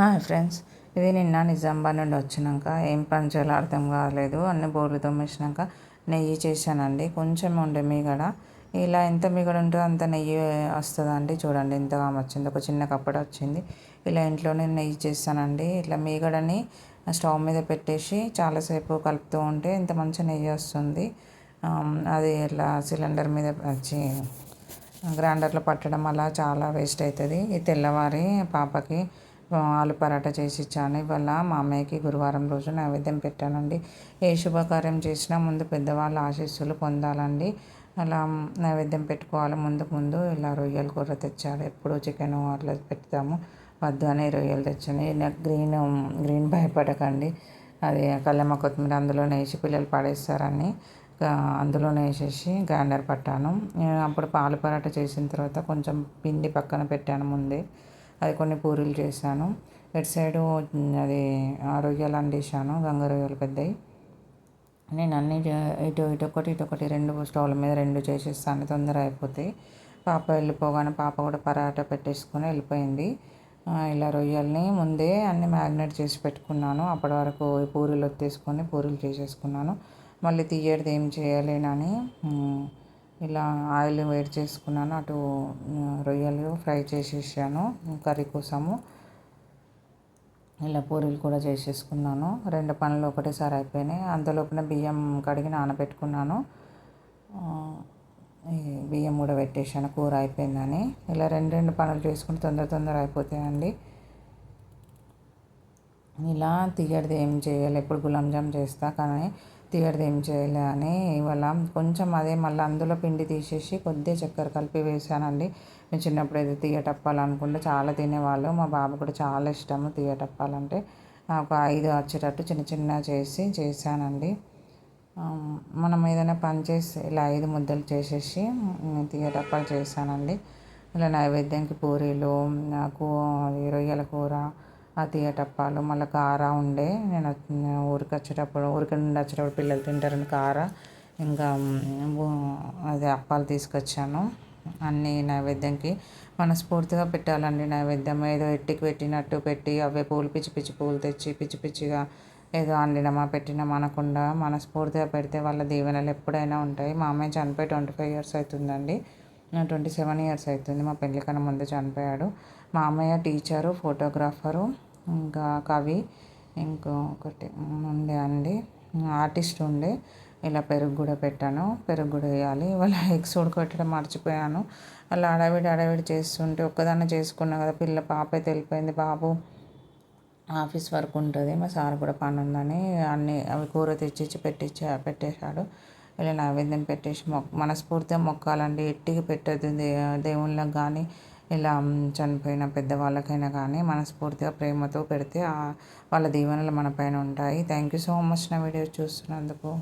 Hi friends. ఇది నిన్న నిజామాబాద్ నుండి వచ్చినాక ఏం పని చేయాలో అర్థం కాలేదు. అన్ని బోర్లు తోమేసినాక నెయ్యి చేశానండి. కొంచెం ఉండే మీగడ. ఇలా ఎంత మీగడ ఉంటుందో అంత నెయ్యి వస్తుందండి. చూడండి ఎంతగా వచ్చింది. ఒక చిన్న కప్పడ వచ్చింది. ఇలా ఇంట్లోనే నెయ్యి చేస్తానండి. ఇట్లా మీగడని స్టవ్ మీద పెట్టేసి చాలాసేపు కలుపుతూ ఉంటే ఇంత మంచి నెయ్యి వస్తుంది. అది ఇట్లా సిలిండర్ మీద వచ్చి గ్రైండర్లో పట్టడం అలా చాలా వేస్ట్ అవుతుంది. ఈ తెల్లవారి పాపకి ఆలు పరాటా చేసి ఇచ్చాను ఇవాళ మా అమ్మాయికి గురువారం రోజు నైవేద్యం పెట్టానండి. ఏ శుభకార్యం చేసినా ముందు పెద్దవాళ్ళ ఆశీస్సులు పొందాలండి. అలా నైవేద్యం పెట్టుకోవాలి. ముందు ముందు ఇలా రొయ్యలు కూర తెచ్చాడు ఎప్పుడు చికెన్ అట్లా పెడతాము. వద్దు అని రొయ్యలు తెచ్చాను. గ్రీన్ గ్రీన్ భయపడకండి. అది కల్లెమ్మ కొత్తిమీర అందులోనే వేసి పిల్లలు పడేస్తారని అందులోనే వేసేసి గ్రైండర్ పట్టాను. అప్పుడు పాలు పరాట చేసిన తర్వాత కొంచెం పిండి పక్కన పెట్టాను ముందే. అది కొన్ని పూరీలు చేశాను. ఇటు సైడు అది రొయ్యలు అండేసాను గంగ రొయ్యలు పెద్దవి నేను అన్ని ఇటు ఇటు ఒకటి ఇటు ఒకటి రెండు స్టవ్ల మీద రెండు చేసేస్తాను. తొందర అయిపోతాయి. పాప వెళ్ళిపోగానే పాప కూడా పరాట పెట్టేసుకొని వెళ్ళిపోయింది. ఇలా రొయ్యల్ని ముందే అన్ని మ్యాగ్నెట్ చేసి పెట్టుకున్నాను. అప్పటి వరకు పూరీలు వచ్చేసుకొని పూరీలు చేసేసుకున్నాను. మళ్ళీ తీయడిది ఏం చేయలేనని ఇలా ఆయిల్ వేడి చేసుకున్నాను. అటు రొయ్యలు ఫ్రై చేసేసాను కర్రీ కోసము. ఇలా పూరీలు కూడా చేసేసుకున్నాను. రెండు పనులు ఒకటేసారి అయిపోయినాయి. అంతలోపున బియ్యం కడిగి నానబెట్టుకున్నాను. బియ్యం కూడా పెట్టేసాను కూర అయిపోయిందని. ఇలా రెండు రెండు పనులు చేసుకుంటే తొందర తొందర అయిపోతాయండి. ఇలా తీయడిది ఏం చేయాలి? ఎప్పుడు గులాబ్ జామ్ చేస్తా కానీ తీయడిది ఏం చేయలే అని ఇవాళ కొంచెం అదే మళ్ళీ అందులో పిండి తీసేసి కొద్దిగా చక్కెర కలిపి వేసానండి. మేము చిన్నప్పుడు అయితే తీయటప్పాలనుకుంటే చాలా తినేవాళ్ళు. మా బాబు కూడా చాలా ఇష్టము తీయటప్పాలంటే ఒక ఐదు వచ్చేటట్టు చిన్న చిన్న చేసి చేశానండి. మనం ఏదైనా పని చేసి ఇలా ఐదు ముద్దలు చేసేసి తీయటప్పాలు చేశానండి. ఇలా నైవేద్యానికి పూరీలు నాకు రొయ్యల కూర ఆ తీయటప్పాలు మళ్ళీ కార ఉండే. నేను ఊరికి వచ్చేటప్పుడు ఊరికి నుండి వచ్చేటప్పుడు పిల్లలు తింటారని కార. ఇంకా అది అప్పాలు తీసుకొచ్చాను. అన్నీ నైవేద్యంకి మనస్ఫూర్తిగా పెట్టాలండి నైవేద్యం. ఏదో ఎట్టికి పెట్టినట్టు పెట్టి అవే పూలు పిచ్చి పిచ్చి పూలు తెచ్చి పిచ్చి పిచ్చిగా ఏదో అండినమా పెట్టినామా అనకుండా మనస్ఫూర్తిగా పెడితే వాళ్ళ దీవెనలు ఎప్పుడైనా ఉంటాయి. మా అమ్మాయి చనిపోయి ట్వంటీ ఫైవ్ ఇయర్స్ అవుతుందండి. ట్వంటీ సెవెన్ ఇయర్స్ అవుతుంది. మా పెళ్ళికన్నా ముందే ముందు చనిపోయాడు. మా అమ్మయ్య టీచరు ఫోటోగ్రాఫరు ఇంకా కవి ఇంకొకటి ఉండే అండి. ఆర్టిస్ట్ ఉండే. ఇలా పెరుగు కూడా పెట్టాను. పెరుగు కూడా వేయాలి. వాళ్ళ ఎగ్స్ ఉడకబెట్టడం మర్చిపోయాను. అలా అడవిడి అడవిడి చేస్తుంటే ఒక్కదాన్ని చేసుకున్నా కదా. పిల్ల పాప అయితే వెళ్ళిపోయింది. బాబు ఆఫీస్ వర్క్ ఉంటుంది. మా సార్ కూడా పని ఉందని అన్ని అవి కూర తెచ్చిచ్చి పెట్టించా పెట్టేశాడు. ఇలా నైవేద్యం పెట్టేసి మొ మనస్ఫూర్తిగా మొక్కాలండి. ఎట్టికి పెట్టద్దు దేవుళ్ళకి కానీ ఇలా చనిపోయిన పెద్దవాళ్ళకైనా కానీ మనస్ఫూర్తిగా ప్రేమతో పెడితే వాళ్ళ దీవెనలు మన పైన ఉంటాయి. థ్యాంక్ యూ సో మచ్ నా వీడియో చూస్తున్నందుకు.